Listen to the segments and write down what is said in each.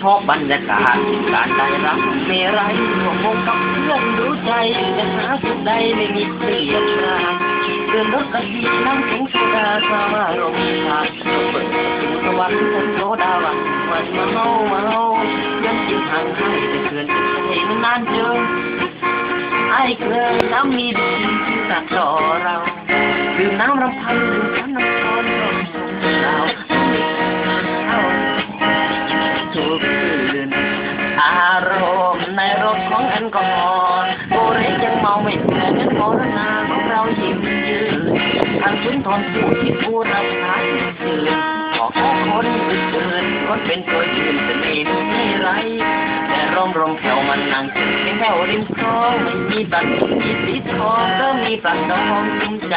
ชอบบรรยากาศ การได้รับเมรัยร่วมงกับเพื่อนรู้ใจจะหาสุดใดไม่มีเปลี่ยนแปลงเดินรถกระสีน้ำแข็งโซดาสาวารมณ์ชาติเปิดประตูสวรรค์ฉันโซดาวันวันมาเมาเมายังจิตห่างให้แต่เพื่อนจะใช้นานเจอไอ้เครื่องน้ำมีดีที่ตัดต่อเราดื่มน้ำรำพันดื่ม กอฮอล์โบเรยังเมาไม่แพ้นั้นมรณาของเรายิ้มยืนทางสุนทรผู้ที่ผู้รับสายตื่นขอขอคนอื่นๆคนเป็นตัวยืนเป็นเองไม่ไรแต่ร่มรมแถวมันนั่งกินเป็นแถวริมคลองไม่มีบัตรมีสีทองก็มีปลักดองจุมใจ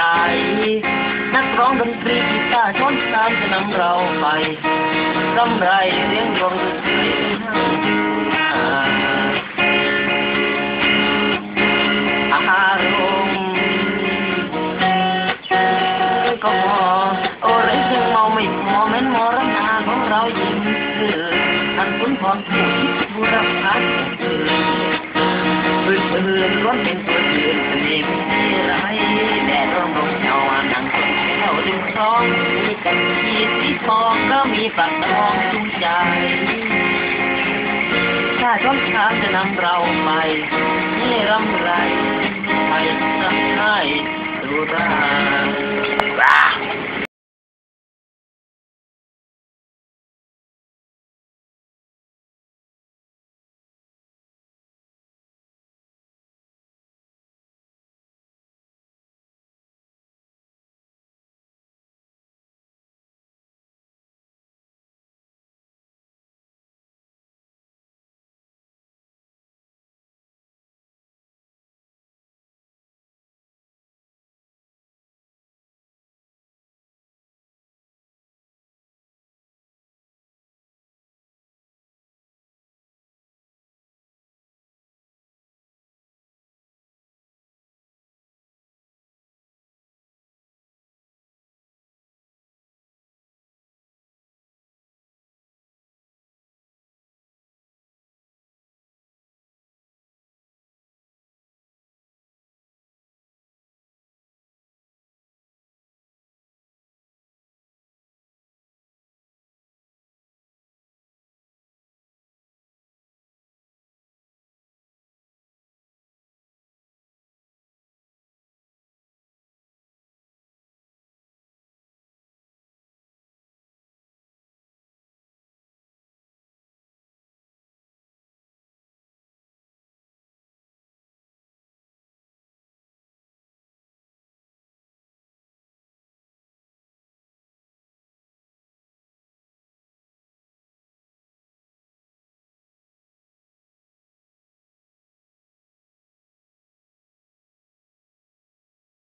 นักร้องดนตรีกีตาร์ช้อนชามจะนำเราไปกำไรเลี้ยงรองดนตรี ของเรายิ้มคือท่านคุณพรผู้คิดผู้รับทานคือปืนปืนล้วนเป็นตัวยืนสนิมไรแดดร่มลมเงานั่งคนแถวริมคลองมีกันทีสีทองก็มีปากทองจุงใจถ้าร้องช้างจะนำเราไปนี่ร่ำไรไปสักให้ดูรา